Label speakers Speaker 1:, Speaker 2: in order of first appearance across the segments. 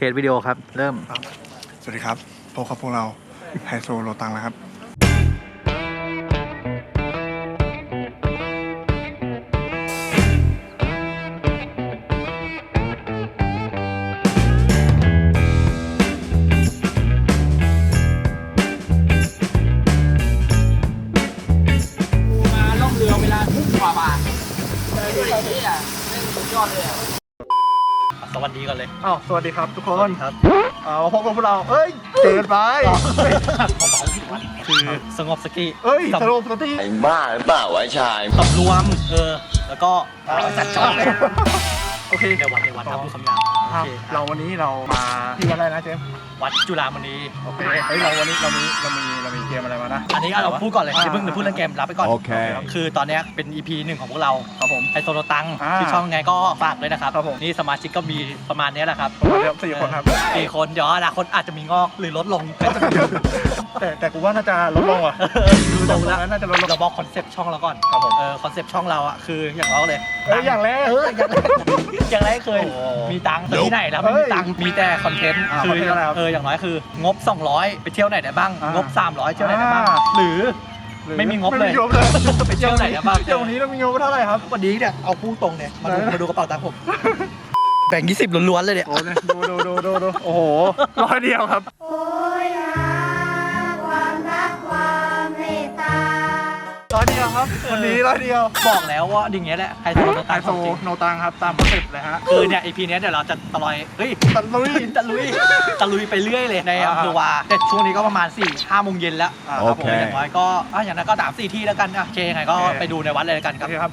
Speaker 1: เทสวิดีโอครับ เริ่ม
Speaker 2: สวัสดีครับพบกับพวกเราไฮโซโลตังนะครับ
Speaker 3: อนเลยอ้า
Speaker 2: วสวัสดีครับทุกคน
Speaker 1: ครับ
Speaker 2: เอาพบกับพวกเราเอ้ยเกินไป
Speaker 1: คือสงบสกี
Speaker 2: เอ้ย
Speaker 1: สำ
Speaker 2: สโลปสตี้
Speaker 4: ไอ้บ้าหรือเปล่าวะชาย
Speaker 1: สำรวมเออแล้วก็จัดจอดเลย
Speaker 2: โอเค
Speaker 1: ในวัดในวัดครับผู้คำยาวโอ
Speaker 2: ครับ
Speaker 1: เค
Speaker 2: เราวันนี้เรามาที่วัดอะไรนะเจมส์
Speaker 1: วัดจุฬามณี
Speaker 2: โอเคเฮ้ยเราวันนี้เรามีเรามีเรามีเกมอะไรมานะ
Speaker 1: อันนี้เราพูดก่อนเลย
Speaker 2: อ่า
Speaker 1: อย่าเพิ่งเดี๋ยวพูดเรื่องเกมรับไปก่อน
Speaker 4: โอเค
Speaker 1: คือตอนเนี้ยเป็น EP หนึ่งของพวกเรา
Speaker 2: ครับผม
Speaker 1: ไฮโซโนตัง
Speaker 2: อ่า
Speaker 1: ที่ช่องไงก็ฝากเลยนะครับ
Speaker 2: ครับผม
Speaker 1: นี่สมาชิกก็มีประมาณเนี้ยแหละครับ
Speaker 2: ประมาณเดียวสี่คนครับ
Speaker 1: สี่คนเดี๋ยวอนาคตอาจจะมีงอกหรือลดลงก็จะ
Speaker 2: แต่แต่กูว่าน่าจะลดลงว่ะ
Speaker 1: ดูตรงแล้ว
Speaker 2: น่าจะลดลง
Speaker 1: เราบอกคอนเซปต์ช่องเราก่อน
Speaker 2: ครับผม
Speaker 1: เออคอนเซปต์ช่องเราอะคืออย่างเราเลย
Speaker 2: เอ้ยอย่างแรก
Speaker 1: เอออย่างแรกอย่างแรกเคย
Speaker 2: โอ้โห
Speaker 1: มีตังค์แต่ที่ไหนแล้วไม่
Speaker 2: เฮ้
Speaker 1: มี
Speaker 2: ย
Speaker 1: ตังค์มีแต่คอนเทนต์
Speaker 2: อ่า
Speaker 1: คือ
Speaker 2: content อะไรครับ
Speaker 1: เอออย่างน้อยคืองบ 200 ไปเที่ยวไหนได้บ้าง
Speaker 2: อ่าง
Speaker 1: งบ 300 เที่ยวไหนได้บ้าง
Speaker 2: อ่า
Speaker 1: หรือไม่มีงบเลย
Speaker 2: ไม่มีงบเลย
Speaker 1: ไปเที่ยวไหนได้บ้าง
Speaker 2: เที่ยววันนี้เรามีงบเท่าไหร่ครับ
Speaker 1: วันนี้เนี่ยเอาพูดตรงเนี่ยมาดู
Speaker 2: ไหน
Speaker 1: มาดูกระเป๋าตังค์ผมแบ่ง20ล้วนๆเลยเนี่ย
Speaker 2: โอ้เนี่ยดูดูดูดูดูโอ้โหร้อยเดียวครับ
Speaker 5: โอยหา ร้
Speaker 2: อยเดียวครับวันนี้ร้อยเดียว
Speaker 1: บอกแล้วว่าอย่างเงี้ยแหละไฮโซโน
Speaker 2: ไอ
Speaker 1: ตัง
Speaker 2: โซ
Speaker 1: ของจริง
Speaker 2: โนตังครับตามคอนเซ็ปต์เลยฮะ
Speaker 1: คือเนี่ย EP เนี้ยเดี๋ยวเราจะตะลอยเฮ้ย
Speaker 2: ตัดลุย
Speaker 1: ตะลุย ตะลุยไปเรื่อยเลยใน
Speaker 2: อ่า
Speaker 1: อำเภอวาแต่ช่วงนี้ก็ประมาณ4ี่ห้าโมงเย็นแล้ว
Speaker 2: อ่า
Speaker 4: โอ
Speaker 2: ครับผ
Speaker 4: เค
Speaker 2: ม
Speaker 1: อย่างน้อยก็อะอย่างนั้นก็สามสี่ที่แล้วกันอะโอเคยังไงก็
Speaker 2: โอเค
Speaker 1: ไปดูในวัดเลยแล้วกันค
Speaker 2: โอ
Speaker 1: รับ
Speaker 2: เคครับ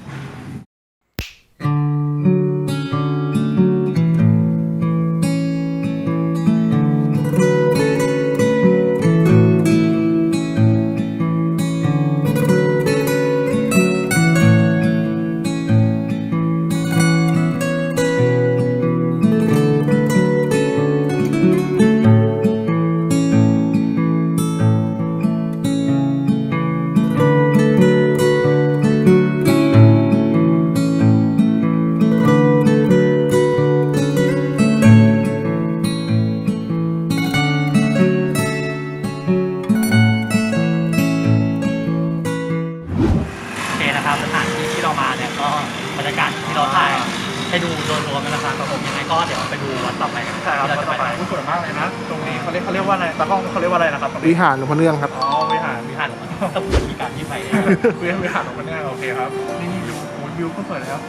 Speaker 1: ใช่
Speaker 2: ครับ
Speaker 1: ที่เรา
Speaker 2: ต่
Speaker 1: จะ
Speaker 2: อ
Speaker 1: ไป
Speaker 2: ไปผู้สวยมากเลยนะ ตรงนี้เขาเรียกเขาเรียกว่าอะไรตะห้องเขาเรียกว่าอะไรนะครับ
Speaker 6: วิหารหลวงพ่อเนื่องครับ
Speaker 2: อ๋อวิหารวิ
Speaker 1: วิ
Speaker 2: หาร
Speaker 1: หารต้องมีการที่ไปเนี่ย
Speaker 2: วิหารวิหารของมันเนี่ยโอเคครับ นี่นี่ดูโอ้วิวก็สวยแล้ว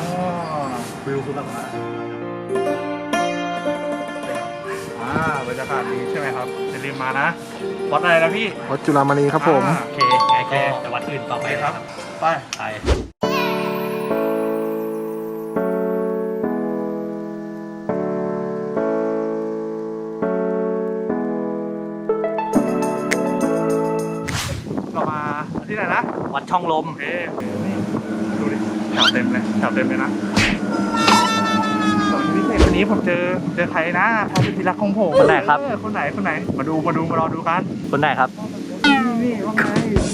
Speaker 2: อ๋อ
Speaker 1: วิวคือแบบว่า
Speaker 2: อ่าบรรยากาศดีใช่ไหมครับอย่าลืมมานะวัดอะไรนะพี่
Speaker 6: วัดจุฬามณีครับผม
Speaker 2: อ่า
Speaker 1: โอเคยังไงก็ไปวัดอื่นต่อไป
Speaker 2: ไป
Speaker 1: ค
Speaker 2: ครั
Speaker 1: รับ
Speaker 2: บไป
Speaker 1: ไป ช่องลม
Speaker 2: โอเคนี่ดูดิแถวเต็มเลยแถวเต็มเลยนะส่วนพิเศษวันนี้ผมเจอเจอใครนะพระสุธิรักของผม
Speaker 1: คนไหนครับ
Speaker 2: เออคนไหนคนไหน มาดูมาดูมารอดูกัน
Speaker 1: คนไหนครับ
Speaker 2: นี่ว่าไง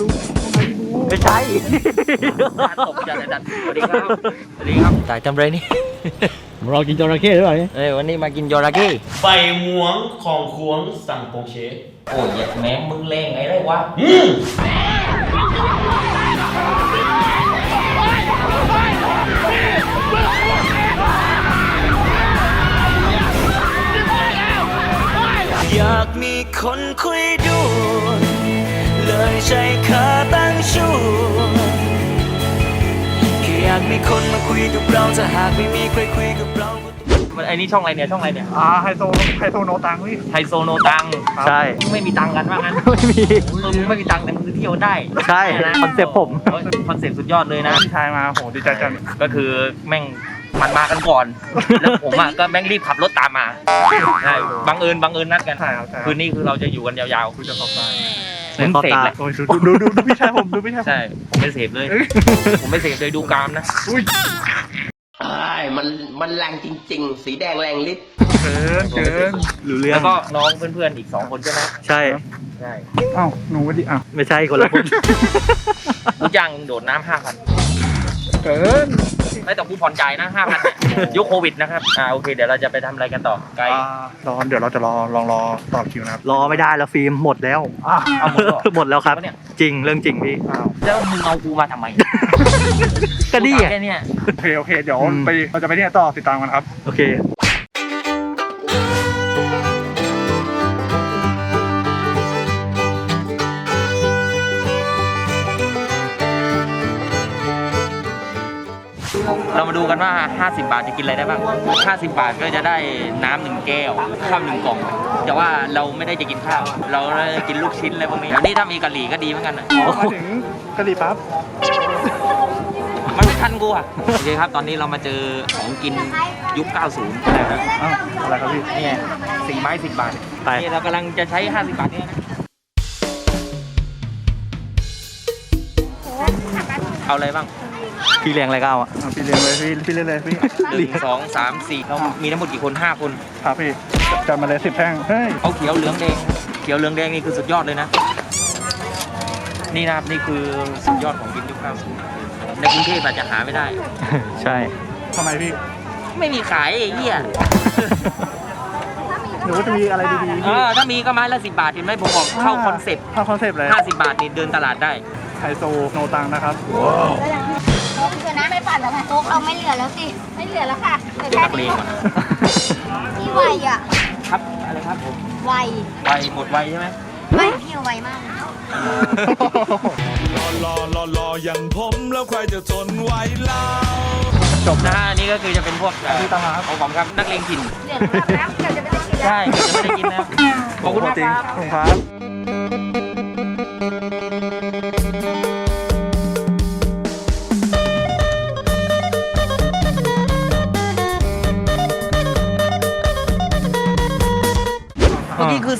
Speaker 2: ลุงว่าไงพี่บู
Speaker 1: ไม่ใช่
Speaker 3: ตกใจเลยดันสวัสดีครับสวัสดีครับ
Speaker 1: จ่ายจำเลยนี่ เรากินจระเข้หรือเปล่าเนี่ย
Speaker 3: เอ้ยวันนี้มากินยอราเก้
Speaker 7: ไฟหวงของควงสั่งโปงเช
Speaker 3: โอ้ยแย่แม่มึงแรงไงได้วะ
Speaker 7: อยากมีคนคุยด้วยเลยใช้ขาตั้งชูแค่อยากมีคนมาคุยกับเราถ้าหากไม่มีใครคุยกับเรา
Speaker 3: มันไอ้นี่ช่องอะไรเนี่ยช่องอะไรเนี่ย
Speaker 2: อ่าไฮโซไฮโซโนตังพี่
Speaker 3: ไฮโซโนตัง
Speaker 1: ใช่
Speaker 3: มึงไม่มีตังค์กันว่างั้น
Speaker 1: ไม่มี
Speaker 3: เออมึงไม่มีตังค์แต่มึงเที่ยวได้
Speaker 1: ใช่
Speaker 3: นะ
Speaker 1: คอนเซ็ปต์ผม
Speaker 3: โอ้ยคอนเซ็ปต์สุดยอดเลยนะ
Speaker 2: พี่ชายมาโหดีใจจัง
Speaker 3: ก็คือแม่งมันมากันก่อน แล้วผมอะก็แม่งรีบขับรถตามมาใช่บังเอิญบังเอิญนัดกัน
Speaker 2: ใช่ครับใช่
Speaker 3: คืนนี้คือเราจะอยู่กันยาว
Speaker 2: คุยจะขอบตา
Speaker 3: ๆมึงเสพแหละ
Speaker 2: โอ้ยดูดูดูดูพี่ชายผมดูพี่ชายผม
Speaker 3: ใช่ผมไม่เสพเลย ผมไม่เสพเลยดูกรามนะ
Speaker 2: อุ้ย
Speaker 4: ใช่มันมันแรงจริง ๆ สีแดงแรงลิตร
Speaker 2: เกินเกิน
Speaker 1: รู้เรื่อ
Speaker 3: แล้
Speaker 1: ง
Speaker 3: วก็น้องเพื่อนๆอีกสองคนใช่ไหม
Speaker 1: ใช่
Speaker 3: ใช่
Speaker 2: อ้าวหนูวันดีอ้าว
Speaker 1: ไม่ใช่คนละคน
Speaker 3: กูจ้างมึงโดดน้ำห้าพัน
Speaker 2: เกิน
Speaker 3: ไม่แต่กูผ่อนจ่ายนะห้าพันยุคโควิดนะครับ อ่าโอเคเดี๋ยวเราจะไปทำอะไรกันต่อไกล
Speaker 2: อ่ารอเดี๋ยวเราจะรอลองรอต่อคิวนะครับ
Speaker 1: รอไม่ได้แล้วฟิล์มหมดแล้ว
Speaker 2: อะ
Speaker 3: เอาหมดแล้วเหรอ
Speaker 1: หมดแล้วครับ
Speaker 3: จริงปะเนี่ย
Speaker 1: จริงเรื่องจริงพี่
Speaker 2: อ้าว
Speaker 3: แล้วมึงเอากูมาทำไม
Speaker 1: ก็นี่
Speaker 3: กู
Speaker 1: ไง
Speaker 3: ถามแค่เนี้ย
Speaker 2: โอเคโอเค เดี๋ยว
Speaker 1: อืม
Speaker 2: ไปเราจะไปที่ไหนต่อติดตามกันครับ
Speaker 1: โอเค
Speaker 3: ดูกันว่า 50 บาทจะกินอะไรได้บ้าง 50 บาทก็จะได้น้ำหนึ่งแก้ว ข้าวหนึ่งกล่อง แต่ว่าเราไม่ได้จะกินข้าว เราจะกินลูกชิ้นอะไรพวกนี้อันนี้ถ้ามีกะหรี่ก็ดีเหมือนกันนะ
Speaker 2: อ๋อมาถึงกะหรี่ปั๊บ
Speaker 3: มันไม่ทันกูอะโอเคครับ ตอนนี้เรามาเจอของกินยุค 90
Speaker 2: อ้าวอะไรครับพี่
Speaker 3: นี่ไงสี่ไม้สิบบาท
Speaker 1: ไป
Speaker 3: นี่เรากำลังจะใช้ 50 บาทนี่นะเอาอะไรบ้าง
Speaker 1: พี่เลี้ยงอะไรก็เอาอะ
Speaker 2: อะพี่เรียนเลยพี่พี่เรียนเลยพี่
Speaker 3: หนึ่งสองสามสี่เรามีทั้งหมดกี่คนห้าคน
Speaker 2: ครับพี่จัดมาเลยสิบแท่งเฮ้ย
Speaker 3: เอาเขียวเหลืองแดงเขียวเหลืองแดงนี่คือสุดยอดเลยนะ นี่นะครับนี่คือสุดยอดของกินยุค90ในกรุงเทพอาจจะหาไม่ได้
Speaker 1: ใช่
Speaker 2: ทำไมพี่
Speaker 3: ไม่มีขายไอ้เหี้ย
Speaker 2: หรือว่าจะมีอะไรดีๆ
Speaker 3: เอ
Speaker 2: พี่
Speaker 3: อถ้ามีก็ไม้ละสิบบาทเห็นไหมผมบอกเข้าคอนเซ็ปต์
Speaker 2: เข้าคอนเซปต์เลย
Speaker 3: ห้าสิบบาทนี่เดินตลาดได้
Speaker 2: ไฮโซโนตังนะครับ
Speaker 5: เดี๋ยวนะไม่ปั่นแล้วค่ะโต๊ะเราไม่เหลือแล้วสิ ไม่เหลือแล้วค่ะเหลือ
Speaker 3: เป็น
Speaker 5: แค่
Speaker 3: นักเลงว่ะ
Speaker 5: พี่ไวอะ
Speaker 3: ครับอะไรครับผม
Speaker 5: ไว
Speaker 3: ไวหมดไวใช่ไหม
Speaker 5: ไม่พี่ไวมาก
Speaker 7: รอรอรอรออย่างผมแล้วใครจะทนไหวเล่า
Speaker 3: จบนะฮะอันนี้ก็คือจะเป็นพวกเอ่อ
Speaker 2: ที่ตามมาครับ
Speaker 3: ของผมครับนักเลงถิ่น
Speaker 5: เหลือแล้วเดี๋ยวจะไม่ได้กินแล้ว
Speaker 3: ใช่เดี๋ยวจะไม่ได้กินนะขอบคุณมาก
Speaker 2: จริง
Speaker 3: ครับ
Speaker 2: ขอบคุณครับ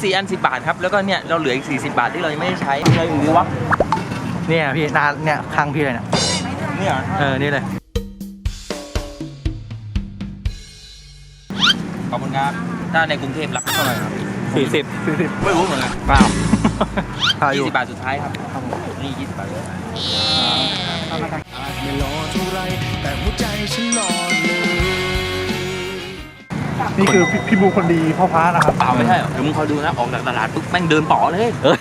Speaker 3: 4 อัน 10 บาทครับ แล้วก็เนี่ยเราเหลืออีก 40 บาทที่เรายังไม่ได้ใช้มีอะไรอื่นหรือวะ
Speaker 1: เนี่ยพี่หนาเนี่ยข้างพี่เลยนะ
Speaker 3: เนี่ย
Speaker 1: เออ นี่เลย
Speaker 3: ขอบคุณครับ ถ้าในกรุงเทพรับเท่าไหร่ครับ
Speaker 1: สี่สิบ
Speaker 2: สี่สิบ
Speaker 3: ไม่รู้เหมือนกัน
Speaker 1: เปล่าพาอยู่
Speaker 3: 20บาทสุดท้ายครับ นี่20บาท
Speaker 7: ไม่รอเท่าไรแต่หัวใจฉันนอนเลย
Speaker 2: นี่คือพี่พี่บูคนดีพ่อพระนะครับ
Speaker 3: เปล่าไม่ใช่เหรอเดี๋ยวมึงคอยดูนะ ออกจากตลาดปุ๊บแม่งเดินป๋อเลย
Speaker 1: เอ้ย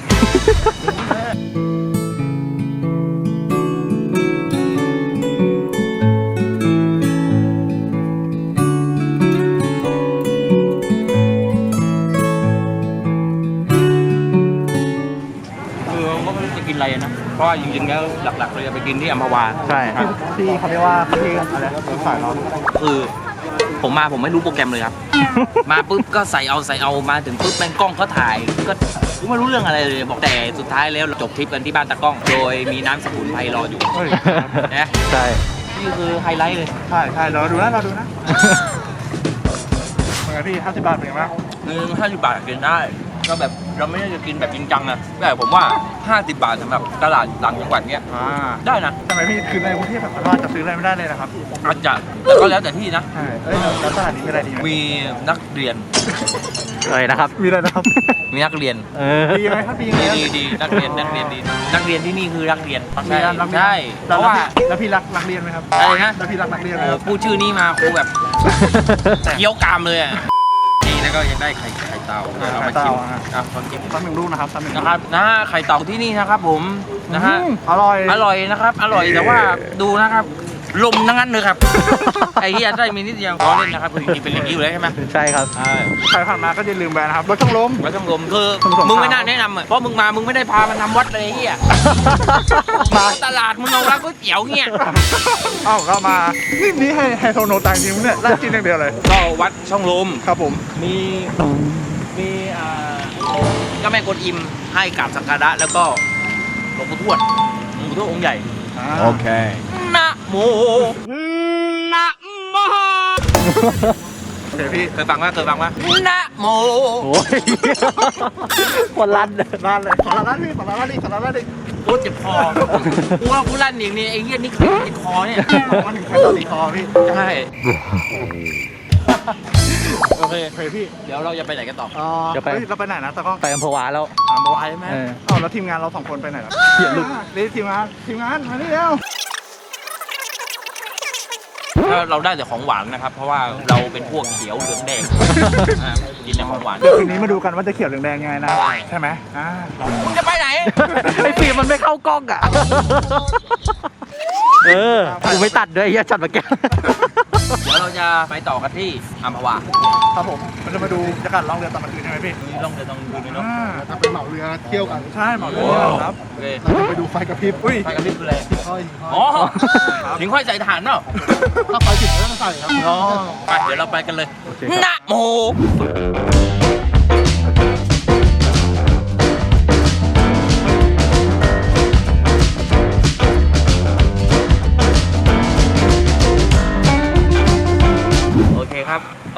Speaker 3: คือก็ไม่รู้จะกินอะไรนะ เพราะว่าจริงๆแล้วหลักๆเราจะไปกินที่อัมพวา
Speaker 1: ใช่
Speaker 2: พี่พี่เขาเรียกว่าพี่อะไรสายร้อน
Speaker 3: คือ ผมมาผมไม่รู้โปรแกรมเลยครับ มาปุ๊บก็ใส่เอาใส่เอามาถึงปุ๊บแม่งกล้องเขาถ่ายก็กูไม่รู้เรื่องอะไรเลยบอกแต่สุดท้ายแล้วเราจบทริปกันที่บ้านตากล้อง โดยมีน้ำสมุนไพรรออยู่
Speaker 2: เฮ้ย
Speaker 3: นะ
Speaker 1: ใช่
Speaker 3: นี่คือไฮไลท์เลย
Speaker 2: ใช่ใช่เราดูนะเราดูนะเหมือนกันพี่ห้าสิบบาทเป็นไงบ้าง
Speaker 3: คือห้าสิบบาทกินได้ก็แบบ เราไม่ได้จะกินแบบจริงจังนะแต่ผมว่า 50 บาทสำหรับตลาดต่างจังหวัดเนี้ย
Speaker 2: อ่า
Speaker 3: ได้นะ
Speaker 2: ทำไมพี่คือในกรุงเทพแบบว่าจะซื้ออะไรไม่ได้เลยนะครับ
Speaker 3: อาจจะแต่ก็แล้วแต่ที่นะ
Speaker 2: ใช่เอ้ยแล้วแล้วตลาดนี้มีอะไรดีไหม
Speaker 3: มีนักเรียน
Speaker 1: เลยนะครับ
Speaker 2: มีอะไรนะครับ
Speaker 3: มีนักเรียน
Speaker 1: เออ
Speaker 2: ดีไหมครับดีไหม
Speaker 3: ดีดีดีนักเรียนนักเรียนดี นักเรียนที่นี่คือนักเรียน
Speaker 2: ใช่
Speaker 3: ใช่
Speaker 2: รักเรียน
Speaker 3: ใช่เพ
Speaker 2: แล้ว
Speaker 3: ราะว่า
Speaker 2: พี่แล้วพี่รักรักเรียนไหมครับ
Speaker 3: อะไรนะ
Speaker 2: แล้วพี่รักนักเรียนไหม
Speaker 3: โอ้
Speaker 2: ครับ
Speaker 3: พูดชื่อนี้มาครูแบบเคี้ยวกรามเลยอะ นี่แล้วก็ยังได้ไข่ไข่เต่าเดี๋ยวเรามาชิมอะลองชิม
Speaker 2: ตั้งหนึ่งลูกนะครับตั้งหนึ่งลู
Speaker 3: นะ
Speaker 2: ก
Speaker 3: ครับนะฮะไข่เต่าที่นี่นะครับ ผมนะฮะ
Speaker 2: อืมอร่อย
Speaker 3: อร่อยนะครับ อร่อยแต่ว่าดูนะครับ ลมทั้งนั้นเลยครับ ไอ้เหี้ยได้มีนิดเดียวขอเล่นนะครับคือจริงๆเป็นรีวิวเลยใช่ไหม
Speaker 1: ใช่ครับ
Speaker 3: ใช่
Speaker 2: ใครผ่านมาก็อย่าลืมแบรนด์นะครับรถช่องลม
Speaker 3: วัดช่องลมคือ
Speaker 2: สมุทรสงคราม
Speaker 3: มึงไม่น่าแนะนำอะเพราะมึงมามึงไม่ได้พามันทำวัดเลยไอ้เหี้ยมาตลาดมึงเอาร้านก๋วยเตี๋ยวเงี้ย
Speaker 2: เอ้าก็มา นี่นี่ให้ไฮโซโนตังจริงๆเนี่ยร้านกินอย่างเดียวเลย
Speaker 3: ก็วัดช่องลม
Speaker 2: ครับผม
Speaker 3: มีมีอ่าเจ้าแม่กวนอิมให้กราบสักการะแล้วก็หลวงปู่ทวดหลวงปู่ทวดองค์ใหญ่
Speaker 2: โอเค
Speaker 3: นะโมนะโม
Speaker 2: โอเคพี่
Speaker 3: เคยฟังว่าเคยฟังว่านะโม
Speaker 1: โอ้ยคนรัน
Speaker 2: ร้านเลยขอร้านพี่ขอร้านดิขอร้านดิ
Speaker 3: โอ้เจ็บคอกูว่ากูลั่นอย่างนี้ไอ้เหี้ยนี่คือติดคอเนี่ย
Speaker 2: มันถึงใครต่อดีคอพี่
Speaker 3: ใช่โอเค
Speaker 2: โอเคพี่
Speaker 3: เดี๋ยวเราจะไปไหนกันต่อ
Speaker 2: เอ่อ
Speaker 1: เดี๋ยวไป
Speaker 2: ฮ้เราไปไหนนะตะกล้อง
Speaker 1: ไปอำเภอวาแล้ว
Speaker 2: ถามโมไอไหม
Speaker 1: เออ
Speaker 2: เอ้าแล้วทีมงานเราสองคนไปไหนล่ะ
Speaker 1: เหี้ยลูก
Speaker 2: นี่ทีมงานทีมงานมานี่เร็ว
Speaker 3: ถ้าเราได้แต่ของหวานนะครับ เพราะว่าเราเป็นพวกเขียวเหลืองแดงอ่ากินแต่ของหวาน
Speaker 2: เดี๋ยวคืนนี้มาดูกันว่าจะเขียวเหลืองแดงยังไงนะ ใช่ไหมอ่าลอง
Speaker 3: มึงจะไปไหน
Speaker 1: ไอ้ฟิล์มมันไม่เข้ากล้องอะ เออกูไม่ตัดด้วยไอ้เหี้ยจัดมาแก
Speaker 3: เดี๋ยวเราจะไปต่อกันที่อัมพวา
Speaker 2: ครับผมมันจะมาดูบรรยากาศล่องเรือตอนกลางคืนใช่ไหมพี่
Speaker 3: ลองเดินตรงดูนี่เนาะ
Speaker 2: อ่า
Speaker 6: ถ้าเป็นเหมาเรือเที่ยวกัน
Speaker 2: ใช่เหมาเรือครับ
Speaker 3: โอเค
Speaker 6: เราจะไปดูไฟกระพริบ
Speaker 2: อุ้ย
Speaker 3: ไปกับพี่คืออะไร
Speaker 6: ห้อย
Speaker 3: อ๋อหิงห้อยใส่ฐานเนาะ
Speaker 6: ถ้าไฟติดก็ต้องใส่ครับ
Speaker 2: อ๋อ
Speaker 3: ไปเดี๋ยวเราไปกันเลยนะโม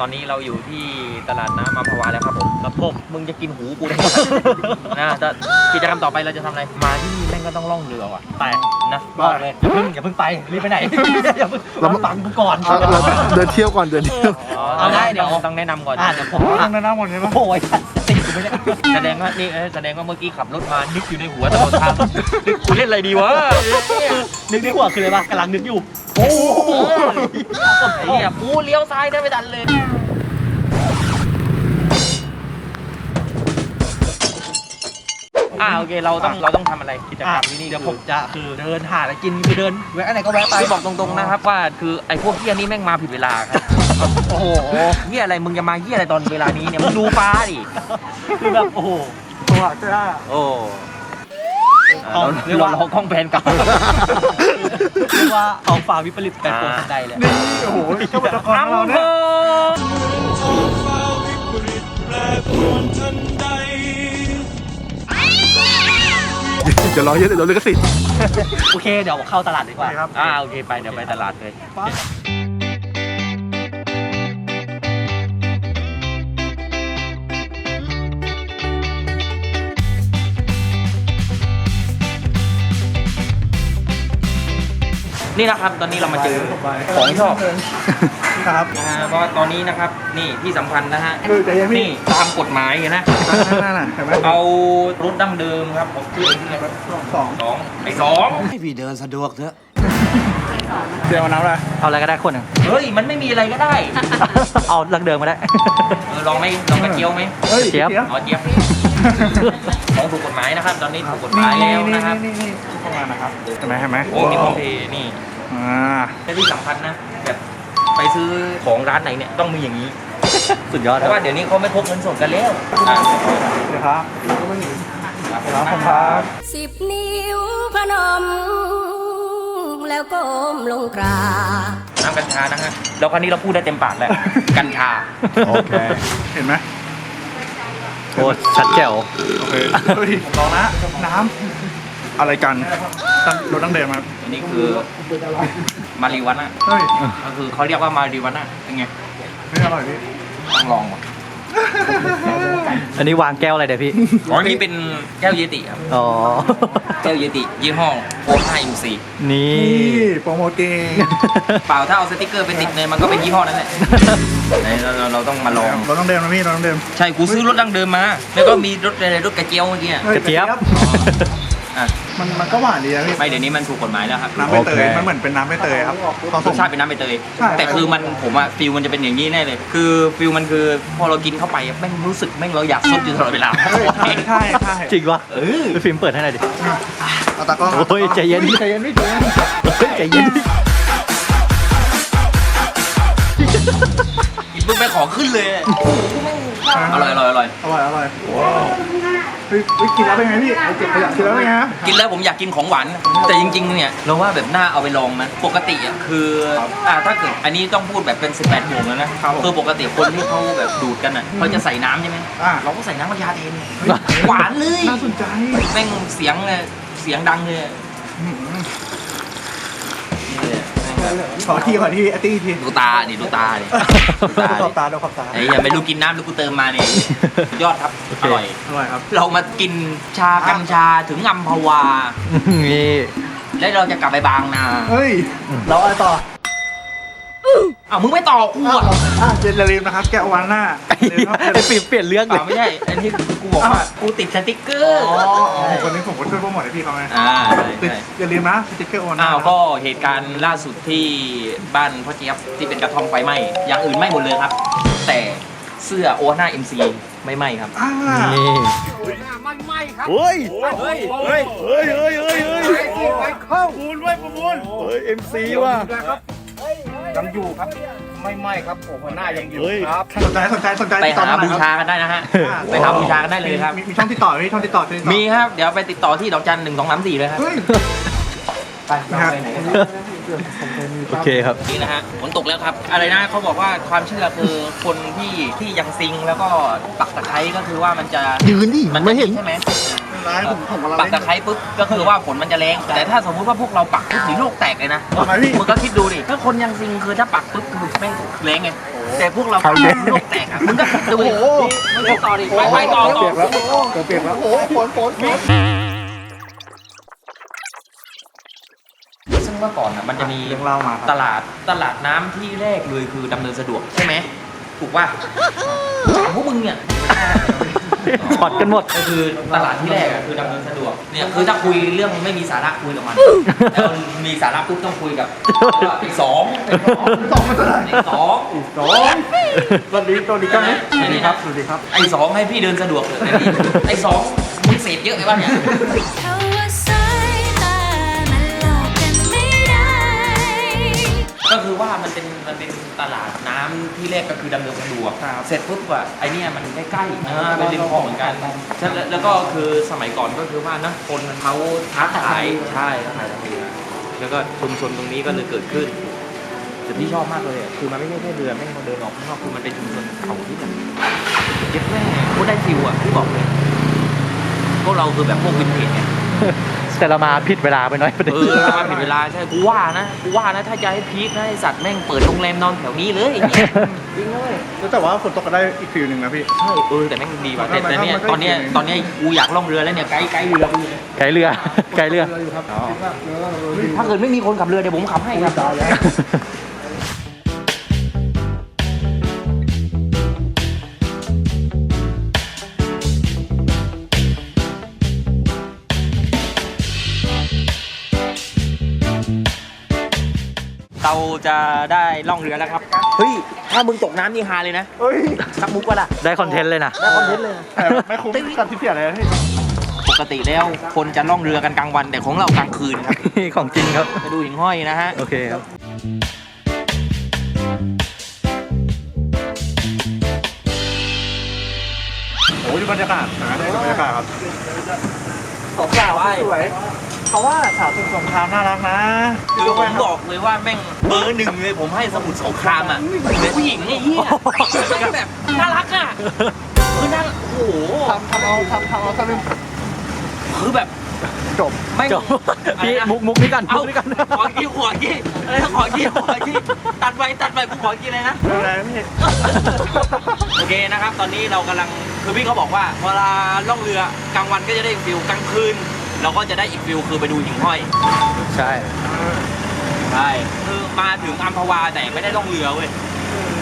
Speaker 3: อนนี้เราอยู่ที่ตลาดน้ำอัมพวาแล้วครับผมครับผมมึงจะกินหูกูได้ไหมนะแต่กิจกรรมต่อไปเราจะทำอะไร มาที่นี่แม่งก็ต้องล่องเรือว่ะ
Speaker 1: ไป
Speaker 3: นะบอกเลย
Speaker 1: อย่าเพิ่งอย่าเพิ่งไปรีบไปไหน อย่าเพิ่ง
Speaker 6: เรา
Speaker 1: ฟังกูก่อน
Speaker 6: เราเราเดินเที่ยวก่อนเดินเที่ยว
Speaker 3: เอาได้เดี๋ยวต้องแนะนำก่อน
Speaker 1: อ่าเดี๋ยวผม
Speaker 2: ต้องแนะนำหมดใช่ไหม
Speaker 1: โอ้ยติดกูไม่ได้
Speaker 3: แสดงว่านี่เอ้ยแสดงว่าเมื่อกี้ขับรถมานึกอยู่ในหัวตลอดทางนึกกูเล่นอะไรดีวะ
Speaker 1: นึกที่หัวคืออะไรวะกำลังนึกอยู่
Speaker 3: โอ้โหไอ้เหี้ยกูเลี้ยวซ้ายได้ไม่ทันเลย อ่าโอเคเราต้องเราต้องทำอะไรกิจกรรมที่นี่
Speaker 1: เดี๋ยว
Speaker 3: คื
Speaker 1: ผ
Speaker 3: อ
Speaker 1: มจะคือเดินหาอะไรกินคือเดินแวะอะไรก็แวะไป
Speaker 3: คือบอกตรงๆนะครับว่าคือไอ้พวกเฮียนี่แม่งมาผิดเวลาครับ
Speaker 1: โอ้โห
Speaker 3: เฮียอะไรมึงจะมาเฮียอะไรตอนเวลานี้เนี่ยมึงดูฟ้าดิ
Speaker 1: คือแบบโอ้โห
Speaker 2: ตัวจ้า
Speaker 3: โอ้
Speaker 1: เอา
Speaker 3: เรา
Speaker 1: เรียก
Speaker 3: เรา
Speaker 1: ว่า
Speaker 3: เรากล้องแพนกลับ
Speaker 1: เรียกว่าเอาฟ้าวิปริตแปลงปรวนทันใดเลย
Speaker 2: นี่โอ้โหเจ้าบัตรกรของเราเนี่ย
Speaker 6: เดี๋ยวรอเยอะเดี๋ยวเราเลือกสิทธิ์
Speaker 1: โอเค เดี๋ยวเข้าตลาดดีกว่า
Speaker 2: ครับ
Speaker 3: อ่าโอเคไปเดี๋ยวไปตลาดเลย นี่นะครับตอนนี้เรามาเจอของชอบ
Speaker 2: ครับ
Speaker 3: นะฮะเพราะว่าตอนนี้นะครับนี่ที่สำคัญนะฮะ
Speaker 2: คือใจเย็นพี่
Speaker 3: นี่ตามกฎหมายนะ
Speaker 2: นั่นน่ะเห็นไหม
Speaker 3: เอารถดั้งเดิมครับผมชื่ออะไรนะครับ
Speaker 2: สอง
Speaker 3: สองไอ้สอง
Speaker 7: ให้พี่เดินสะดวกเถอะ
Speaker 2: เดี๋ยวเอาน้ำอะไร
Speaker 1: เอาอะไรก็ได้คนหนึ่ง
Speaker 3: เฮ้ยมันไม่มีอะไรก็ได้
Speaker 1: เอาลังเดิมมาได้
Speaker 3: เออลองไหมลองกระเจียวไหม
Speaker 2: เฮ้ย
Speaker 1: เจี๊ยบ
Speaker 3: อ๋อเจี๊ยบ ของถูกกฎหมายนะครับ ตอนนี้ถูกกฎหมายแล้ว
Speaker 2: นะ
Speaker 3: ครับ
Speaker 2: นี่นี่เข้ามานะครับเห็นไหมเห็นไหม
Speaker 3: โอ้มีพร้อมเพย์นี่
Speaker 2: อ่า
Speaker 3: และที่สำคัญนะแบบไปซื้อของร้านไหนเนี่ยต้องมีอย่างนี้
Speaker 1: สุดยอด
Speaker 3: เพราะว่าเดี๋ยวนี้เขาไม่พกเงินสดกันแล้วอะ
Speaker 2: ครับ
Speaker 3: ครับ
Speaker 2: ผมครับ
Speaker 5: สิบนิ้วพนม แล้วก้มลงกรา
Speaker 3: น้ำกัญชานะฮะแล้วคราวนี้เราพูดได้เต็มปากแล้ว กัญชา
Speaker 6: โอเค
Speaker 2: เห็นไหม
Speaker 1: โอ้ชัดแจ๋ว
Speaker 2: โอเคดูดิลองนะน้ำอะไรกันตั้งรถตั้งเดิมครับ
Speaker 3: อันนี้คือมาริวาน่า
Speaker 2: เฮ้ย
Speaker 3: ก็คือเขาเรียกว่ามาริวาน่าเป็นไง
Speaker 2: ไม่อร่อยพี่
Speaker 3: ต้องลองว่ะ
Speaker 1: อันนี้วางแก้วอะไรเดี๋ยวพี่
Speaker 3: อ๋อนี่เป็นแก้วเยติครับ
Speaker 1: อ๋อ
Speaker 3: แก้วเยติยี่ห้อโอไฮอิซี
Speaker 1: นี่
Speaker 2: นี่โปรโมทเก่ง
Speaker 3: เปล่าถ้าเอาสติกเกอร์ไปติดเลยมันก็เป็นยี่ห้อนั้นแหละไหนเราเราเราต้องมาลอง
Speaker 2: รถตั้งเดิมนะพี่รถตั้งเดิม
Speaker 3: ใช่ กูซื้อรถดั้งเดิมมา แล้วก็มีรถอะไรรถกระเจียวเมื่อกี้อะ
Speaker 2: ฮ้
Speaker 1: กระเจี๊ยบ
Speaker 3: อ่ะ
Speaker 2: มันมันก็หวานดีนะพี่
Speaker 3: ไม่เดี๋ยวนี้มันถูกกฎหมายแล้วครับ
Speaker 2: น้ำใบเตย
Speaker 6: โอเค
Speaker 2: มันเหมือนเป็นน้ำใบเตยครับผ
Speaker 3: ร
Speaker 2: ส
Speaker 3: ส
Speaker 2: ม
Speaker 3: ชาติเป็นน้ำใบเตย
Speaker 2: ใช่
Speaker 3: แต่คือมันผมอะฟิลมันจะเป็นอย่างนี้แน่เลย คือฟิลมันคือพอเรากินเข้าไปอะแม่งรู้สึกแม่งเราอยากซดอยู่ตลอดเวลา
Speaker 2: ใช่ใช่ใช่ใช่
Speaker 1: จริงวะเออฟิล์มเปิดให้หน่อยดิ
Speaker 2: เอาตากล้อง
Speaker 1: โอ้ยใจเย็น
Speaker 2: ใจเย็นพี่ใจเย็น
Speaker 1: เฮ้ยใจเย็น
Speaker 3: กินปุ๊บแม่งขอขึ้นเลย อร่อยอร่อยอร่อย
Speaker 2: อร่อยอร่อย ว้าวเฮ้ยเฮ้ยกินแล้วเป็นไงพี่เอาเก็บขยะกินแล้วเป็นไงฮะ
Speaker 3: กินแล้วผมอยากกินของหวาน แต่จริง ๆ เนี่ยเราว่าแบบน่าเอาไปลองนะปกติอะคืออ่าถ้าเกิดอันนี้ต้องพูดแบบเป็น 18บวกแล้วนะคือปกติคนที่เขาแบบดูดกันอะเขาจะใส่น้ำใช่ไหม
Speaker 2: อะ
Speaker 3: เราก็ใส่น้ำมันยาเทนหวานเลย
Speaker 2: น่าสนใจ
Speaker 3: แม่งเสียงเลยเสียงดังเลย
Speaker 2: อื้อหือ ขอที่ขอที่ไอ้ตี้ที
Speaker 3: ดูตาดิดูตาดิดูตา
Speaker 2: ดูข
Speaker 3: ดิ
Speaker 2: อบตาดูขอบตา
Speaker 3: ไอ้อย่าไม่รู้กินน้ำหรือกูเติมมาเนี่ยสุดยอดครับอร่อย
Speaker 2: อร่อยครับ
Speaker 3: เรามากินชากัญชาถึงอัมพวา
Speaker 1: นี่
Speaker 3: แล้วเราจะกลับไปบางนา
Speaker 2: เฮ้ยเราอะไรต่อ
Speaker 3: อ้าวมึงไม่ต่อกูอะ
Speaker 2: อะอย่าลืมนะครับ แก้ววันหน้าอย่าลืมนะครับ
Speaker 3: ไอ้ปีเปลี่ยนเรื่องเลยไม่ใช่ อันนี้กูบอกว่ากูติดสติ๊กเกอร์
Speaker 2: อ๋อคนนี้ผมก็ช่วยโปรโมทให้พี่เขาไง
Speaker 3: อ่าใช่
Speaker 2: ติด
Speaker 3: ใช่
Speaker 2: อย่าลืมนะสติ๊กเกอร์โอนหน้า
Speaker 3: อ้าวก็เหตุการณ์ล่าสุดที่บ้านพ่อเจี๊ยบที่เป็นกระท่อมไฟไหม้อย่างอื่นไหม้หมดเลยครับ แต่เสื้อโอหน้า MC ไม่ไหม้ครับ
Speaker 2: อ่า
Speaker 6: เฮ้ย เฮ้ย เฮ้ย เฮ้ย เฮ้ย เฮ้ย เฮ้ยเข้าปูนไว้ประมูลเฮ้ย MC ว่ะ
Speaker 8: ยั งอยู่ครับ ไม่ไหม้ครับผมหัวหน้ายังอยู่
Speaker 6: เฮ้ย
Speaker 8: ครับ
Speaker 2: สนใจสนใจสนใจ
Speaker 3: ไป
Speaker 2: ติดต่อ
Speaker 3: หา
Speaker 2: มาหน่
Speaker 3: บู
Speaker 2: อยค
Speaker 3: ชา
Speaker 2: รับ
Speaker 3: กันได้นะฮะ
Speaker 2: อ่า
Speaker 3: ไปหาบูชากันได้เลยครับ
Speaker 2: มีมีช่องติดต่อมีช่องติดต่อช่องติดต่อ
Speaker 3: มีครับ เดี๋ยวไปติดต่อที่ดอกจันหนึ่งสองสามสี่เลยครับ
Speaker 2: เฮ้ย
Speaker 3: ไปเราไปไหนกันต่อ
Speaker 6: โอเคครับ
Speaker 3: นี่นะฮะ ฝนตกแล้วครับ อะไรนะเขาบอกว่าความเชื่อคือคนที่ที่ยังซิงแล้วก็ปักตะไคร้ก็คือว่ามันจะ
Speaker 6: ยืนดิ
Speaker 3: มัน
Speaker 6: ไม่เห็น
Speaker 3: ใช่ไหม
Speaker 2: ร้ายผมผมกำลัง
Speaker 3: ปักตะไคร้ปุ๊บก็คือว่าฝนมันจะแรง แต่ถ้าสมมุติว่าพวกเราปักปุ๊บหรือโลกแตกเลยนะ
Speaker 2: ทำไมพี่
Speaker 3: มึงก็คิดดูดิถ้าคนยังซิงคือถ้าปักปุ๊บคือแม่งแรงไงแต่พวกเรา
Speaker 6: ใครแรง
Speaker 3: โลกแตกอะมึงก็คิดดูดิมึงไปต่อดิไปไปต่อต่อ
Speaker 6: เปียกแล้วเปียกแล้ว โอ้โหฝนฝนฝน
Speaker 3: ซึ่งเมื่อก่อนอะมันจะมี
Speaker 2: เรื่องเล่ามาครับ
Speaker 3: ตลาดตลาดน้ำที่แรกเลยคือดำเนินสะดวกใช่ไหมถูกป่ะถามพวกมึงเนี่ย
Speaker 6: ช็อตกันหมด
Speaker 3: ก็คือตลาดที่แรกอะคือดำเนินสะดวกเนี่ยคือถ้าคุยเรื่องไม่มีสาระคุยกับมันแต่มันมีสาระปุ๊บต้องคุยกับไอ้สองไอ้สองไอ้สอง
Speaker 2: สองสวัสดีสวัสดีครับสวัสดีครับสวัสดีครับ
Speaker 3: ไอ้สองให้พี่เดินสะดวกเลยไอ้สองมึงเสพเยอะไปป่ะเนี่ย
Speaker 5: เขาว่าสาย ก็
Speaker 3: คือว่ามันเป็นมันเป็นตลาดน้ำที่แรกก็คือดำเนินสะดวก
Speaker 2: ครับ
Speaker 3: เสร็จปุ๊บอะไอเนี่ยมันใกล้ๆอ่าเป็นริมคลองเหมือนกันใช่แล้วแล้วก็คือสมัยก่อนก็คือว่านะคนเขาค้าขายใช่ค้าขายทางเรือแล้วก็ชุมชนตรงนี้ก็เลยเกิดขึ้นแต่ที่ชอบมากเลยอะคือมันไม่ใช่แค่เรือแม่งมาเดินออกข้างนอกคือมันเป็นชุมชนเขาที่แบบเย็บแม่โคตรได้ฟิลอะที่บอกเลยพวกเราคือแบบพวกวินเทจไง
Speaker 6: แต่เรามาผิดเวลาไปหน่อยประเด็น
Speaker 3: เออมาผิดเวลาใช่กูว่านะกูว่านะถ้าจะให้พีคนะไอสัตว์แม่งเปิดโรงแรมนอนแถวนี้เลยไอ้เหี้ยจริงเลย
Speaker 2: แต่ว่าฝนตกก็ได้อีกฟิลหนึ่งนะพี่
Speaker 3: ใช่เออแต่แม่งดีว่ะแต่
Speaker 2: มันก็
Speaker 3: แต่เนี่ย
Speaker 2: มันก็
Speaker 3: ตอนเนี้ย
Speaker 2: อีก
Speaker 3: ตอนเนี้ยกูอยากล่องเรือแล้วเนี่ยไกด์ไกด์เรือกูเนี่ย
Speaker 6: ไกลเรือ ไกลเรือ
Speaker 3: ถ้าเกิดไม่มีคนขับเรือเดี๋ยวผมขับให้ครับ เราจะได้ล่องเรือแล้วครับ เฮ้ย ถ้ามึงตกน้ำนี่ฮาเลยนะ
Speaker 2: เฮ้ย
Speaker 3: สักมุกวะล่ะ
Speaker 6: ได้คอนเทนต์เลยนะ
Speaker 3: ได้คอนเทนต์เลย
Speaker 2: แต่ไม่คุ้มกับที่เสียเลยนะพี่
Speaker 3: ปกติแล้วคนจะล่องเรือกันกลางวัน แต่ของเรากลางคืนครับ
Speaker 6: ของจริงครับ
Speaker 3: ไปดูหิ่งห้อยนะฮะ
Speaker 6: โอเคครับ
Speaker 2: โอ้ยดูบรรยากาศนะดูบรรยากาศครับ
Speaker 3: ตกสาวไอ้
Speaker 2: สวยเขาว่าสาวสมุทรสงครามน่ารักนะ
Speaker 3: คือผมบอกเลยว่าแม่งเบอร์หนึ่งเลยผมให้สมุทรสงครามอะเป็นผู้หญิงไอ้เหี้ยก็แบบน่ารักอะคือน่าโอ้โห
Speaker 2: ทำทำเอาทำทำเอาสักหนึ่ง
Speaker 3: คือแบบ
Speaker 2: จบ
Speaker 3: ไม่
Speaker 6: จบพี่มุกมุกนี้กัน
Speaker 3: เอา
Speaker 6: มุกนี้กัน
Speaker 3: ขอกี้ขอกี้อะไรนะขอกี้ขอกี้ตัดไปตัดไปกูขอกี้เลยนะ
Speaker 2: อะไรนะพี่
Speaker 3: โอเคนะครับ ตอนนี้เรากำลังคือพี่เขาบอกว่าเวลาล่องเรือกลางวันก็จะได้ฟิลกลางคืนเราก็จะได้อีกฟิลคือไปดูหิ่งห้อย
Speaker 6: ใช่
Speaker 3: ใช่คือมาถึงอัมพวาแต่ไม่ได้ล่องเรือเว้ย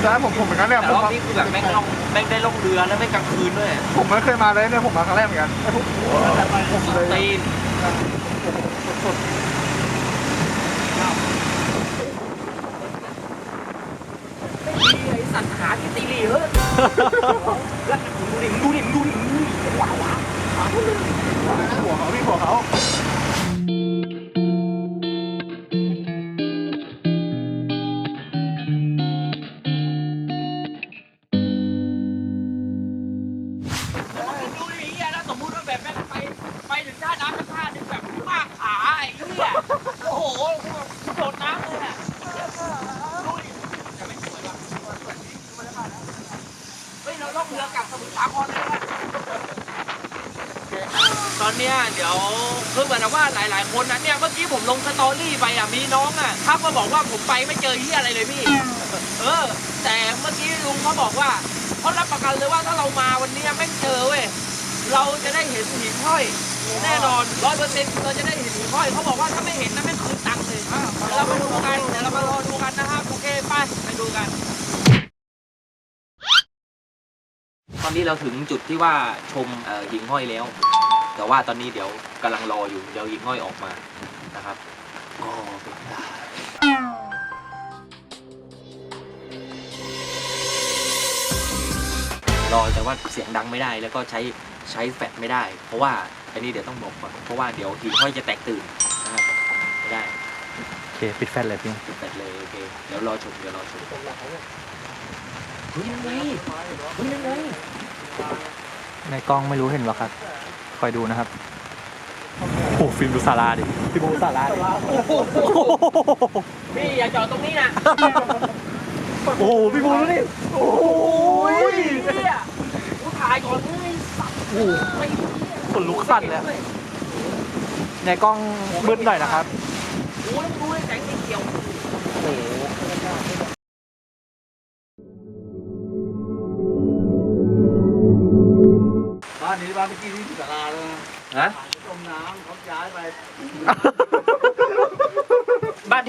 Speaker 2: ใช่ผมผมเหมือนกันเนี่ย
Speaker 3: แต่
Speaker 2: ผม
Speaker 3: รอบนี้คือแบบแม่งล่องแม่งได้ล่องเรือแล้วแม่งกลางคืนด้วย
Speaker 2: ผมไม่เคยมาเลยเนี่ยผมมาครั้งแรกเหมือนกันไอ้พวกผมเลย
Speaker 3: ตีนไเขาบอกว่าเขารับประกันเลยว่าถ้าเรามาวันนี้ไม่เจอเว้ยเราจะได้เห็นหิ่งห้อย แน่นอนร้อยเปอร์เซ็นต์เราจะได้เห็นหิ่งห้อยเขาบอกว่าถ้าไม่เห็นนะไม่คืนตังค์เลยเรามาดูกันเดี๋ยวเรามารอดูกันนะครับโอเคไปไปดูกัน ตอนนี้เราถึงจุดที่ว่าชมเอ่อหิ่งห้อยแล้ว แต่ว่าตอนนี้เดี๋ยวกำลังรออยู่เดี๋ยวหิ่งห้อยออกมานะครับ รอแต่ว่าเสียงดังไม่ได้ แล้วก็ใช้ใช้แฟลชไม่ได้ เพราะว่าอันนี้เดี๋ยวต้องบอกก่อนเพราะว่าเดี๋ยวหิ่งห้อยจะแตกตื่นนะครับไม่ได้
Speaker 1: โอเคปิดแฟลชเลยพี่
Speaker 3: ปิดแฟลชเลยโอเคเดี๋ยวรอชมเดี๋ยวรอชมเฮ้ยยังไงเฮ้ยยังไง
Speaker 1: ในกล้องไม่รู้เห็นหรอครับ คอยดูนะครับ โอ้ฟิล์มดูสาราดิ พี่บูสาราดิ
Speaker 3: พี่อย่าจอดตรงนี้นะ
Speaker 1: โอ้โหพี่บูดูดิโอ้โห
Speaker 3: เนี่ยกูถ่ายก่อนเลยสัตว์ไม่
Speaker 1: ขนลุกสั่นเลยในกล้องมืดหน่อยนะครับ
Speaker 3: โอ้ยดูเลยแสงสีเขียวโอ้
Speaker 6: บ้านนี้บ้านเมื่อกี้ที่ศาลาเลยนะ
Speaker 3: ฮะ
Speaker 6: จมน้ำเขาย้ายไป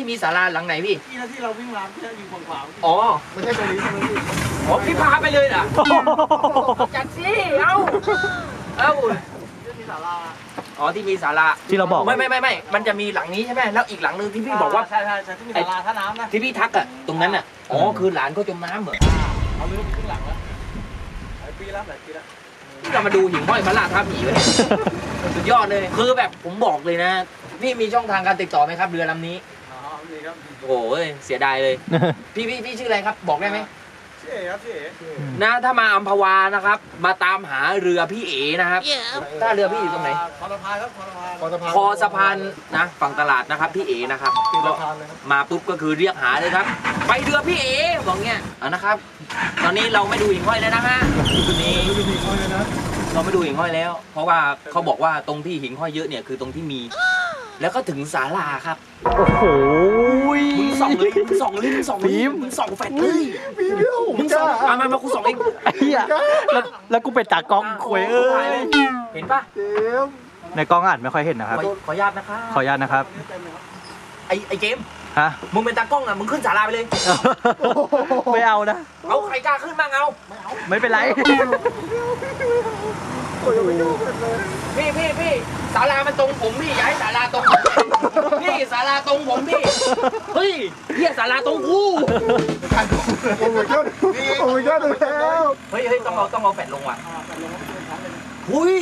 Speaker 3: มีศาลาหลังไหนพี่
Speaker 6: ที่ที่เราวิ่งมาที่อยู่ฝั่งขวา
Speaker 3: อ๋อ
Speaker 6: ไม่ใช่ตรงนี้ใช่ไหมพี่
Speaker 3: อ๋อพี่พาไปเลยเหรอจัดสิเอ้าเอ้า
Speaker 6: ที่มีศาลา
Speaker 3: อ๋อที่มีศาลา
Speaker 1: ที่เราบอก
Speaker 3: ไม่ไม่ไม่ไม่มันจะมีหลังนี้ใช่ไหมแล้วอีกหลังนึงที่พี่บอกว่า
Speaker 6: ใช่ใช่ใช่ที่มีศาลาท่าน้ำนะ
Speaker 3: ที่พี่ทักอะตรงนั้นอะอ๋อคือหลานเขาจมน้ำเหรอ
Speaker 6: เอาเรือไปขึ้นหลังแล้วหลายปีแล้วหลายปีแล้ว
Speaker 3: ที่เรามาดูหิ่งห้อยพระราท่าผีวะเนี่ยสุดยอดเลย คือแบบผมบอกเลยนะพี่มีช่องทางการติดต่อไหมครับเรือลำนี้
Speaker 6: อ๋อ ดีครับ
Speaker 3: โอ้โหเสียดายเลย พี่พี่พี่ชื่ออะไรครับบอกได้ไหม
Speaker 6: พี่เอ๋ครับพี่เอ๋
Speaker 3: นะถ้ามาอัมพวานะครับ มาตามหาเรือพี่เอนะครับถ้าเรือพี่อยู่ตรงไหน
Speaker 6: คอสะพานครับคอสะพานคอสะพาน
Speaker 3: คอสะพานนะฝั่งตลาดนะครับพี่เอนะครับ
Speaker 6: ตี
Speaker 3: ก็
Speaker 6: สะพานเลยครับ
Speaker 3: มาปุ๊บก็คือเรียกหาเลยครับ ไปเรือพี่เอบอกเงี้ยเอานะครับ ตอนนี้เราไม่ดูหิ่งห้อยแล้วนะฮะนี่
Speaker 6: ไม่มีคอยเลยนะ
Speaker 3: เราไม่ดูหิ่งห้อยแล้ว เพราะว่าเขาบอกว่าตรงที่หิ่งห้อยเยอะเนี่ยคือตรงที่มี แล้วก็ถึงศาลาครับ
Speaker 1: โอ้โห
Speaker 3: มึงส่องเลยมึงส่องเลยมึงส่องเลย
Speaker 1: ฟิล์ม
Speaker 3: มึงส่องแฟลชเลย
Speaker 6: พี่เบี้ยว
Speaker 3: มึงส่องมามามากูส่องเอง
Speaker 1: ไอ้เหี้ยแล้วแล้วกูเป็นตากล้องควยเอ้
Speaker 3: ถ่าย
Speaker 1: ย
Speaker 3: เลยเห็นปะ
Speaker 6: เจมส์
Speaker 1: ในกล้องอ่านไม่ค่อยเห็นนะครับ
Speaker 3: ขอขออนุญาตนะครับ
Speaker 1: ขออนุญาตนะครับ
Speaker 3: ไอไอเจมส์
Speaker 1: ฮะ
Speaker 3: มึงเป็นตากล้องอะมึงขึ้นศาลาไปเลย
Speaker 1: ไม่เอานะ
Speaker 3: เอาใครกล้าขึ้นบ้างเอา
Speaker 1: ไม่เป็นไร
Speaker 3: พี่พี่พี่ศาลามันตรงผมพี่ย่าให้ศาลาตรงผมพี่ศาลาตรงผมพี่เฮ้ยเฮียศาลาตรงกู
Speaker 6: โอ้ยเจ้าโอ้ยเจ้าแล้ว
Speaker 3: เฮ้ยเฮ้ยต้องเอาต้องเอาแฟดลงว่ะหุ้ย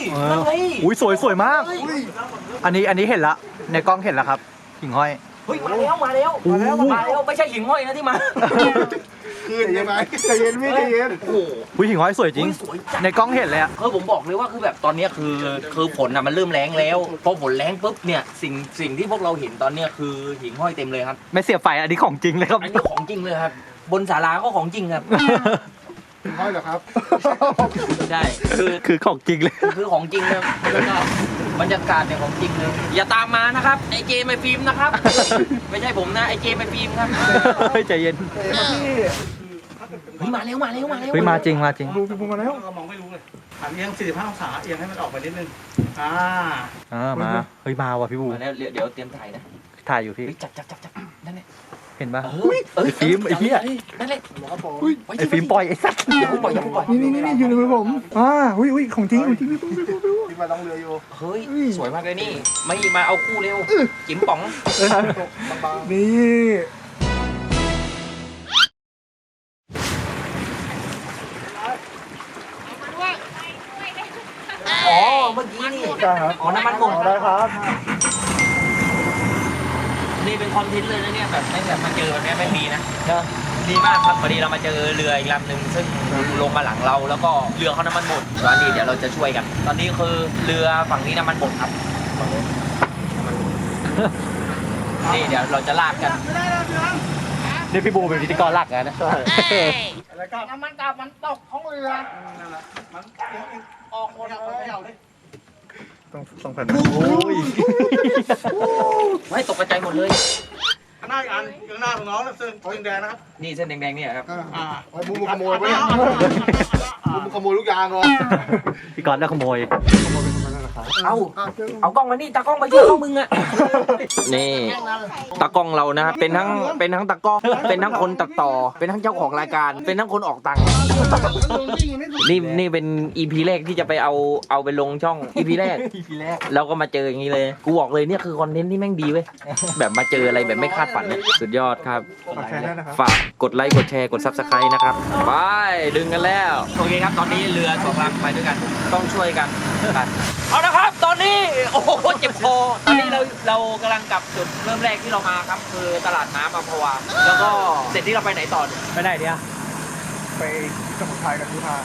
Speaker 1: อุ้ยสวยสวยมาก อันนี้อันนี้เห็นละ ในกล้องเห็นแล้วครับหิ่งห้อย
Speaker 3: เฮ้ยมาแล้วมาแล้ว
Speaker 1: โอ้
Speaker 3: มา
Speaker 1: โห
Speaker 3: แล้วมาแล้วไม่ใช่หิงห้อยนะที่มา
Speaker 6: คืนยังไงใจเย็นพี่ใจเย็น
Speaker 3: โอ้โห
Speaker 1: อุ้ยหิ่งห้อยสวยจริง
Speaker 3: อุ๊ยสวยจัด
Speaker 1: ในกล้องเห็นเลยอะ
Speaker 3: คือผมบอกเลยว่าคือแบบตอนเนี้ยคือคือฝนอะมันเริ่มแรงแล้วพอฝนแรงปุ๊บเนี่ยสิ่งสิ่งที่พวกเราเห็นตอนเนี้ยคือหิงห้อยเต็มเลยครับ
Speaker 1: ไม่เสียบไฟอันนี้ของจริงเลยครับ
Speaker 3: อันนี้ของจริงเลยครับ บนศาลาก็ของจริงครับ
Speaker 6: ห้อยเหรอครับ
Speaker 3: ใช่คือ
Speaker 1: คือของจริงเลย
Speaker 3: คือของจริงเลยแล้วก็ บรรยากาศเนี่ยของจริงเลยอย่าตามมานะครับไอเจมไอฟิล์มนะครับ ไม่ใช่ผมนะไอเจมไอฟิล์มครับ
Speaker 1: เฮ้ยใจเย็น
Speaker 3: เฮ้ยมาเร็วมาเร็วมาเร็ว
Speaker 1: เฮ้ยมาจริงมาจริง
Speaker 6: ดูพี่บุ้งมาแล้ว
Speaker 2: เรามองไม่รู้เลยหันเอียง45องศาเอียงให้มันออกไปนิดนึงอ่า
Speaker 1: อ่ามาเฮ้ยมาว่ะพี่บู
Speaker 3: มาแล้วเดี๋ยวเดี๋ยวเตรียมถ่ายนะ
Speaker 1: ถ่ายอยู่พี่
Speaker 3: เฮ้ยจับจับจับจับนั่นแหละ
Speaker 1: เห็นปะ
Speaker 3: เออเออ
Speaker 1: ไอ้ฟิล์มไอ้เหี้ย
Speaker 3: นั่นแหละ
Speaker 1: ไอ้ฟิล์มปล่อยไอ้สัตว์
Speaker 3: อย่าเพิ่งปล่อยอย่าเพิ่งปล่อย
Speaker 6: นี่นี่นี่อยู่ในมือผมอ่าอุ้ยอุ้ยของจริงของจริงพี่บุ้งพี่บุ้งที่มาต้องเรืออยู่
Speaker 3: เฮ้ยสวยมากเลยนี่ไม่มาเอาคู่เร็วจิ๋มป๋อง
Speaker 6: นี่
Speaker 3: อ๋อเมื่อกี้นี่
Speaker 6: ได้ครับ
Speaker 3: อ๋อน้ำมันหมด
Speaker 6: ได้ครับ
Speaker 3: นี่เป็นคอนเทนต์เลยนะเนี่ยแบบไม่แบบมาเจอแบบเนี้ยไม่มีนะดีมากครับพอดีเรามาเจอเรืออีกลำหนึ่งซึ่งลงมาหลังเราแล้วก็เรือเขาน้ำมันหมดตอนนี้เดี๋ยวเราจะช่วยกัน ตอนนี้คือเรือฝั่งนี้น้ำมันหมดครับฝั่งนู้นน้ำมันหมดนี่เดี๋ยวเราจะลากกัน
Speaker 1: นี่พี่บูเป็นพิธีกรหลักนะ
Speaker 6: ใช่
Speaker 3: น้ำมันกับมันตกของเรือ
Speaker 6: มันออกหมดเลย ต้องต้องแผ่น
Speaker 1: โอ้ย
Speaker 3: ไม่ตกกระจายหมดเลย
Speaker 2: ข้างหน้าอีกอันข้างหน้าของน้องนะเส้นเส้นแดงนะครับ
Speaker 3: นี่เส้นแดงๆเนี่ยครับ
Speaker 2: อ่า
Speaker 6: ไอ้บุ้งขโมยไปเนี่ยบุ้งขโมยลูกยางเหรอ
Speaker 1: พี่กรณ์แล้วขโมย
Speaker 6: ขโมยไปทำไมล่ะ
Speaker 3: เอาเอากล้องมานี่ตากล้องมาเยอะเอามึงอะนี่ตากล้องเรานะครับเป็นทั้งเป็นทั้งตากล้อง เป็นทั้งคนตัดต่อ เป็นทั้งเจ้าของรายการ เป็นทั้งคนออกตังค์นี่นี่เป็นอีพีแรกที่จะไปเอาเอาไปลงช่องอีพีแรก
Speaker 1: อีพีแรก
Speaker 3: แล้วก็มาเจออย่างนี้เลย กูบอกเลยเนี่ยคือคอนเทนต์ที่แม่งดีเว้ยแบบมาเจออะไรแบบไม่คาดฝันเนี่ยสุดยอดครับ
Speaker 2: ฝากแชร์ด้วยนะครับ
Speaker 3: ฝากกดไลค์กดแชร์กดซับสไครต์นะครับไปดึงกันแล้ว โอเคครับ ตอนนี้เรือสองลำไปด้วยกัน ต้องช่วยกันไป เอาละครับ ตอนนี้โอ้โหเจ็บคอตอนนี้เราเรากำลังกลับจุดเริ่มแรกที่เรามาครับ คือตลาดน้ำอัมพวาแล้วก็เสร็จที่เราไปไหนต่อเนี่ย
Speaker 1: ไปไหนเดียว
Speaker 2: ไปสมุนไพรกับยูทา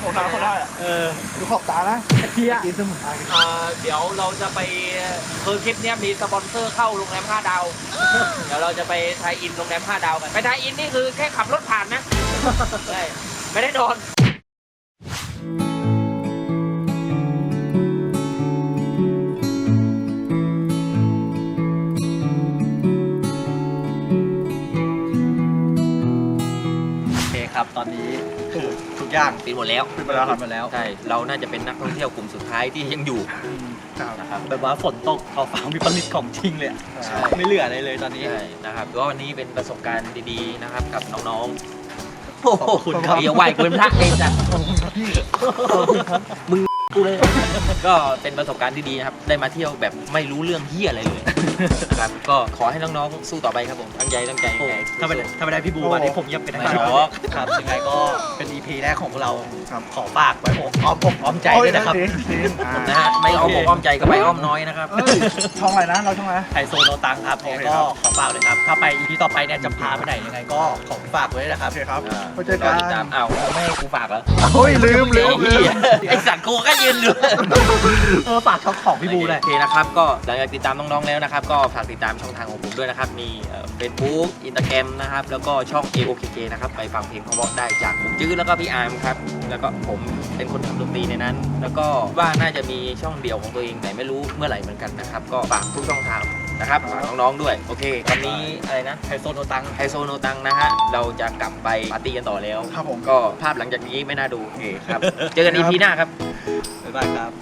Speaker 2: โอ้ตาเขาได้อะ
Speaker 1: เออ
Speaker 2: ดูขอบตานะ
Speaker 1: เที่ย
Speaker 2: กินสมุนไพร
Speaker 3: เอ่อเดี๋ยวเราจะไปคือคลิปเนี้ยมีสปอนเซอร์เข้าโรงแรม5ดาวเดี๋ยวเราจะไปไทยอินโรงแรม5ดาวกันไปไทยอินนี่คือแค่ขับรถผ่านนะใช่ไม่ได้นอน
Speaker 1: โอเคครับ ตอนนี้คือทุกอย่าง
Speaker 3: ปิดหมดแล้ว
Speaker 2: ปิดไปแล้วครับ
Speaker 1: หมดแล้ว
Speaker 3: ใช่เราน่าจะเป็นนักท่องเที่ยวกลุ่มสุดท้ายที่ยังอยู่
Speaker 2: ครับ
Speaker 3: นะครับ
Speaker 1: แบบว่าฝนตกขอบฟ้ามีผลิตของจริงเลยอะ
Speaker 3: ใช่
Speaker 1: ไม่เหลืออะไรเลยตอนนี้
Speaker 3: ใช่นะครับก็วันนี้เป็นประสบการณ์ดีๆนะครับกับน้องๆโอ้โหคุณครับอย่าไหวกูเป็นพระเองจ้ะมึงกูเลย ก็เป็นประสบการณ์ที่ดีนะครับ ได้มาเที่ยวแบบไม่รู้เรื่องเฮียอะไรเลยนะ ครับก็ขอให้น้องๆสู้ต่อไปครับผมตั้งใจตั้งใจ
Speaker 1: โอ้
Speaker 3: ตั้งใจ
Speaker 1: ถ้าไม่ได้ถ้าไม่ได้พี่บูมานี่ผมเงียบไปไหน
Speaker 3: ไม่หรอก
Speaker 1: ครับยังไงก็เป็น EP แรกของพวกเรา
Speaker 2: ครับ
Speaker 1: ขอฝากไว้ผมอ้อมอกอ้อมใจด้วยนะครับ
Speaker 2: โอ้ดีดีอ่า
Speaker 3: นะฮะไม่อ้อมอกอ้อมใจก็ไปอ้อมน้อยนะครับ
Speaker 2: เอ้ยช่องอะไรนะเราช่องอะไร
Speaker 1: ไฮโซโนตังครับ
Speaker 2: โอ
Speaker 1: ยัง
Speaker 2: เค
Speaker 1: ไง
Speaker 2: ครั
Speaker 1: ก็
Speaker 2: บ
Speaker 1: ขอฝากเลยครับ ถ้าไป EP ต่อไปเนี่ยจะพาไปไหนยังไงก็ขอฝากไว้ด้วยนะครับ
Speaker 2: โอเคครับ
Speaker 3: อ่า
Speaker 2: ไปเจอกัน
Speaker 3: รติดตามอ้าวไม่ให้กูฝากเหรอ
Speaker 2: โอ้ยลืมลืม
Speaker 3: ไอ้
Speaker 2: ลื
Speaker 3: เหี้ย
Speaker 2: ม
Speaker 3: ไอสัตว์กูก็ยืนอยู่
Speaker 1: เออฝากช่องของพี่บูเลย
Speaker 3: โอเคนะครับก็หลังจากติดตามน้องๆแล้วนะครับก็ฝากติดตามช่องทางของผมด้วยนะครับ มีเฟซบุ๊กอินสตาแกรมนะครับ แล้วก็ช่อง AOKK นะครับ ไปฟังเพลงเพราะๆได้จากผมจื้อแล้วก็พี่อาร์มครับ แล้วก็ผมเป็นคนทำดนตรีในนั้น แล้วก็ว่าน่าจะมีช่องเดี่ยวของตัวเองแต่ไม่รู้เมื่อไหร่เหมือนกันนะครับ ก็ฝากทุกช่องทางนะครับฝากน้องๆด้วย โอเคตอนนี้อะไรนะ
Speaker 1: ไฮโซโนตัง
Speaker 3: ไฮโซโนตังนะฮะ เราจะกลับไปปาร์ตี้กันต่อแล้ว
Speaker 2: ครับผม
Speaker 3: ก็ภาพหลังจากนี้ไม่น่าดูโอเคครับ เจอกัน EP หน้าครับ
Speaker 1: บ๊ายบายครับ